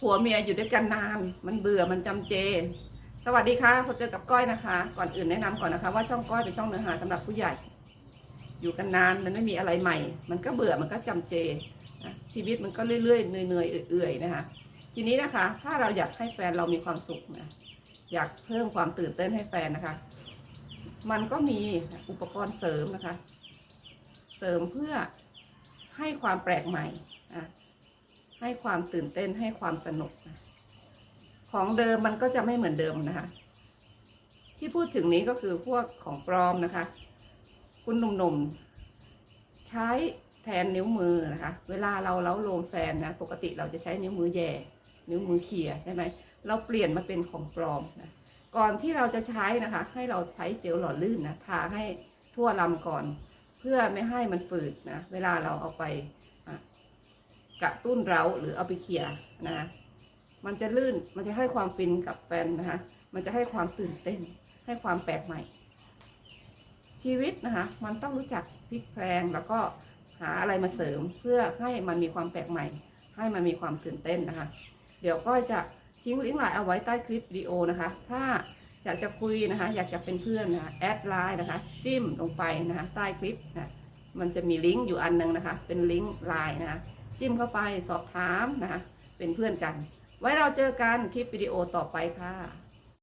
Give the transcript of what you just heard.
ผัวเมียอยู่ด้วยกันนาน มันเบื่อมันจำเจ สวัสดีค่ะพบเจอกับก้อยนะคะ ก่อนอื่นแนะนำก่อนนะคะ ว่าช่องก้อยเป็นช่องเนื้อหาสำหรับผู้ใหญ่ อยู่กันนานมันไม่มีอะไรใหม่ มันก็เบื่อมันก็จำเจนะชีวิตมันก็เรื่อยๆเหนื่อยๆเอื่อยๆนะคะ ทีนี้นะคะ ถ้าเราอยากให้แฟนเรามีความสุขนะอยากเพิ่มความตื่นเต้นให้แฟนนะคะ มันก็มีอุปกรณ์เสริมนะคะ เสริมเพื่อให้ความแปลกใหม่นะ ให้ความตื่นเต้นให้ความสนุกนะของเดิมมันก็จะไม่เหมือนเดิมนะคะ ที่พูดถึงนี้ก็คือพวกของปลอมนะคะ คุณหนุ่มๆใช้แทนนิ้วมือนะคะ เวลาเราเล้าโลมแฟนนะปกติเราจะใช้นิ้วมือแย่นิ้วมือเขี่ยใช่ไหมเราเปลี่ยนมาเป็นของปลอมนะก่อนที่เราจะใช้นะคะ ให้เราใช้เจลหล่อลื่นนะทาให้ทั่วลำก่อน เพื่อไม่ให้มันฝืดนะเวลาเราเอาไป กระตุ้นเราหรือเอาไปเขี่ยนะมันจะลื่นมันจะให้ความฟินกับแฟนนะคะมันจะให้ความตื่นเต้น ให้ความแปลกใหม่ ชีวิตนะคะมันต้องรู้จักพลิกแพลงแล้วก็หาอะไรมาเสริมเพื่อให้มันมีความแปลกใหม่ ให้มันมีความตื่นเต้นนะคะ เดี๋ยวก็จะทิ้งลิงก์ไลน์เอาไว้ใต้คลิปวิดีโอนะคะ ถ้าอยากจะคุยนะคะ อยากจะเป็นเพื่อนนะคะแอดไลน์นะคะ จิ้มลงไปนะคะใต้คลิปนะมันจะมีลิงก์อยู่อันหนึงนะคะ เป็นลิงก์ไลน์นะคะ จิ้มเข้าไปสอบถามนะคะเป็นเพื่อนกัน ไว้เราเจอกันคลิปวิดีโอต่อไปค่ะ